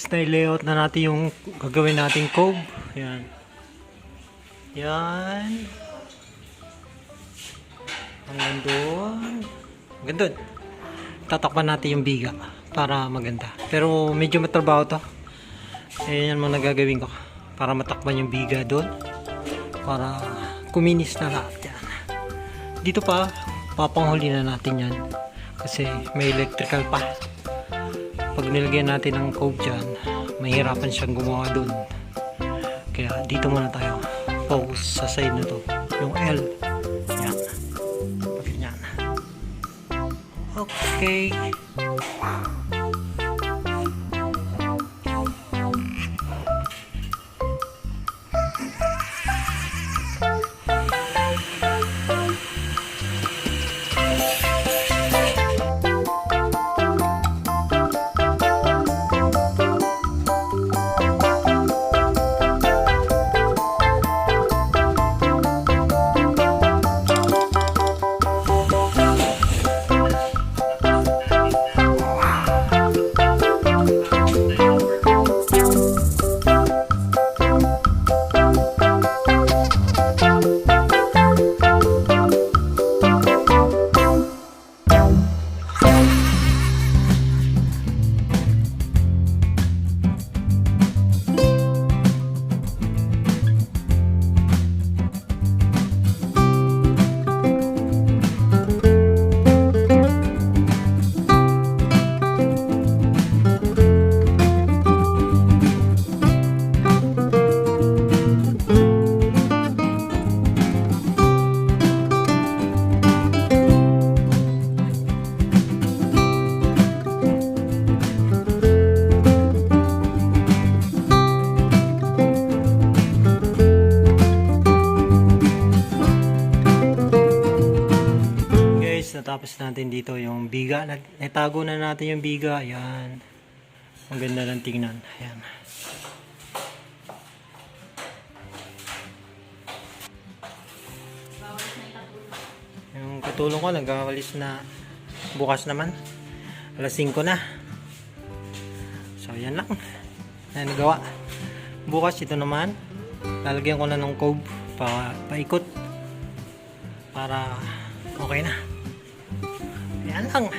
guys, na-layout na natin yung gagawin nating cove. Yan. Yan. Hanggang doon. Hanggang doon. Tatakpan natin yung biga para maganda. Pero medyo matrabaho to. Ayan yung mga nagagawin ko. Para matakpan yung biga doon. Para kuminis na lahat yan. Dito pa, papanghuli na natin yan. Kasi may electrical pa pag nilagyan natin ng cove dyan, mahirapan siyang gumawa dun. Kaya dito muna tayo. Focus sa side na to. Yung L. Yan. Pag ganyan. Okay. Guys, natapos natin dito yung biga. Nat- Natago na natin yung biga. Ayan. Ang ganda ng tingnan. Ayan. Yung katulong ko, nagkakalis na bukas naman. Alas 5 na. So, yan lang. Yan nagawa. Bukas ito naman. Lalagyan ko na ng cove pa paikot para okay na. 天冷了